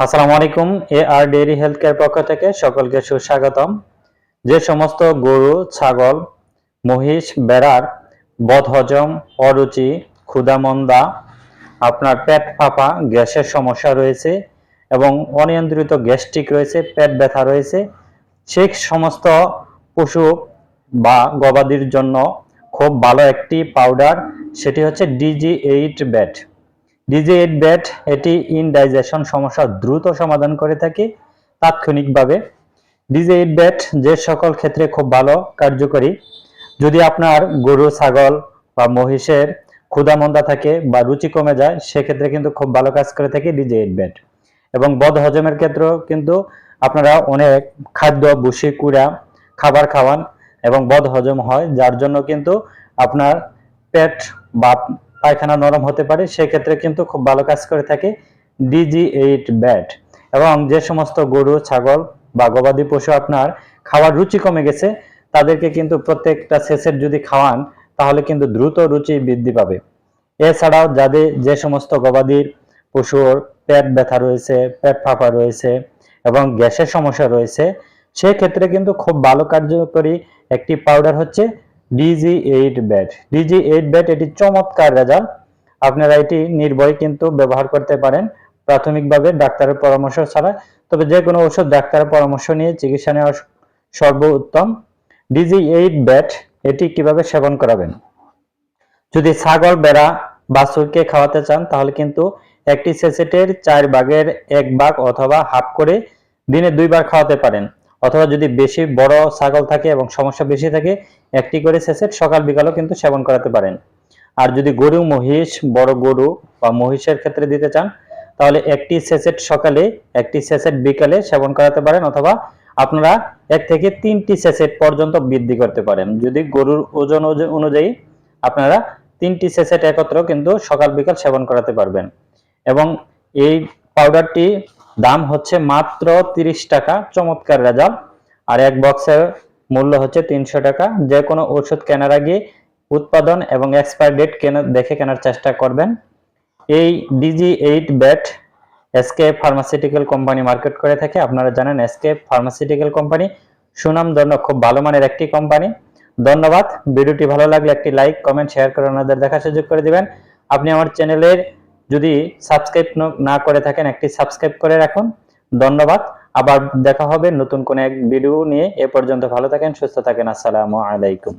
আসসালামু আলাইকুম, A R dairy health care পক্ষ থেকে সকলকে সুস্বাগতম। যে সমস্ত গরু, ছাগল, মহিষ, বেড়ার, বদহজম, অরুচি ক্ষুধামন্দা আপনার পেট ফাঁপা, গ্যাসের সমস্যা রয়েছে এবং অনিয়ন্ত্রিত গ্যাস্ট্রিক রয়েছে, পেট ব্যথা রয়েছে, সেই সমস্ত পশু বা গবাদির জন্য খুব ভালো একটি পাউডার, সেটি হচ্ছে DG eight bat. DG eight bat এটি ইনডাইজেশন সমস্যা দ্রুত সমাধান করে থাকে তাৎক্ষণিকভাবে। ডিজি এইট ব্যাট যে সকল ক্ষেত্রে খুব ভালো, কার্যকরী। যদি আপনার গরু, ছাগল বা মহিষের ক্ষুধামন্দা থাকে বা রুচি কমে যায়, সেক্ষেত্রে কিন্তু খুব ভালো কাজ করে থাকে ডিজি এইট ব্যাট এবং বদ হজমের ক্ষেত্রেও কিন্তু আপনারা অনেক খাদ্য বুসি কুড়া খাবার খাওয়ান এবং বদ হজম হয়, যার জন্য কিন্তু আপনার পেট বা পায়খানা নরম হতে পারে, সেক্ষেত্রে কিন্তু খুব ভালো কাজ করে থাকে ডিজি এইট ব্যাট এবং যে সমস্ত গরু, ছাগল বা গবাদি পশু আপনার খাওয়ার রুচি কমে গেছে, তাদেরকে কিন্তু প্রত্যেকটা শেষের যদি খাওয়ান, তাহলে কিন্তু দ্রুত রুচি বৃদ্ধি পাবে। এছাড়াও যাদের যে সমস্ত গবাদির পশুর পেট ব্যথা রয়েছে, পেট ফাঁপা রয়েছে এবং গ্যাসের সমস্যা রয়েছে, সেক্ষেত্রে কিন্তু খুব ভালো কার্যকরী একটি পাউডার হচ্ছে DG eight bat DG eight bat এটি চমৎকার রেজাল্ট আপনারা এটি নির্ভয় কিন্তু ব্যবহার করতে পারেন। প্রাথমিকভাবে ডাক্তারের পরামর্শ ছাড়া। তবে যে কোনো ওষুধ ডাক্তারের পরামর্শ নিয়ে চিকিৎসা নেওয়া সর্বোত্তম। ডিজি এইট ব্যাট এটি কীভাবে সেবন করাবেন? যদি ছাগল বেড়া বাছুরকে খাওয়াতে চান, তাহলে কিন্তু একটি সেসেটের চার ভাগের এক ভাগ অথবা হাফ করে দিনে দুইবার খাওয়াতে পারেন। অথবা যদি বেশি বড় ছাগল থাকে এবং সমস্যা বেশি থাকে, একটি করে সেসেট সকাল বিকালও কিন্তু সেবন করাতে পারেন। আর যদি গরু, মহিষ, বড় গরু বা মহিষের ক্ষেত্রে দিতে চান, তাহলে একটি সেসেট সকালে, একটি সেসেট বিকালে সেবন করাতে পারেন অথবা আপনারা এক থেকে তিনটি সেসেট পর্যন্ত বৃদ্ধি করতে পারেন। যদি গরুর ওজন অনুযায়ী আপনারা তিনটি সেসেট একত্র কিন্তু সকাল বিকাল সেবন করাতে পারবেন। এবং এই পাউডারটি দাম হচ্ছে মাত্র তিরিশ টাকা, চমৎকার রেজাল্ট আর এক বক্সের মূল্য হচ্ছে তিনশো টাকা। যে কোনো ওষুধ কেনার আগে উৎপাদন এবং এক্সপায়ার ডেট কেনা, দেখে কেনার চেষ্টা করবেন। এই DG eight bat SK pharmaceutical company market করে থাকে। আপনারা জানেন এসকে ফার্মাসিউটিক্যাল কোম্পানি সুনাম সুনামধন্য, খুব ভালো মানের একটি কোম্পানি ধন্যবাদ। ভিডিওটি ভালো লাগলে একটি লাইক কমেন্ট শেয়ার করে ওনাদের দেখার সুযোগ করে দিবেন। আপনি আমার চ্যানেলের যদি সাবস্ক্রাইব না করে থাকেন, একটি সাবস্ক্রাইব করে রাখুন। ধন্যবাদ। আবার দেখা হবে নতুন কোন এক ভিডিও নিয়ে। এ পর্যন্ত ভালো থাকেন, সুস্থ থাকেন। আসসালামু আলাইকুম।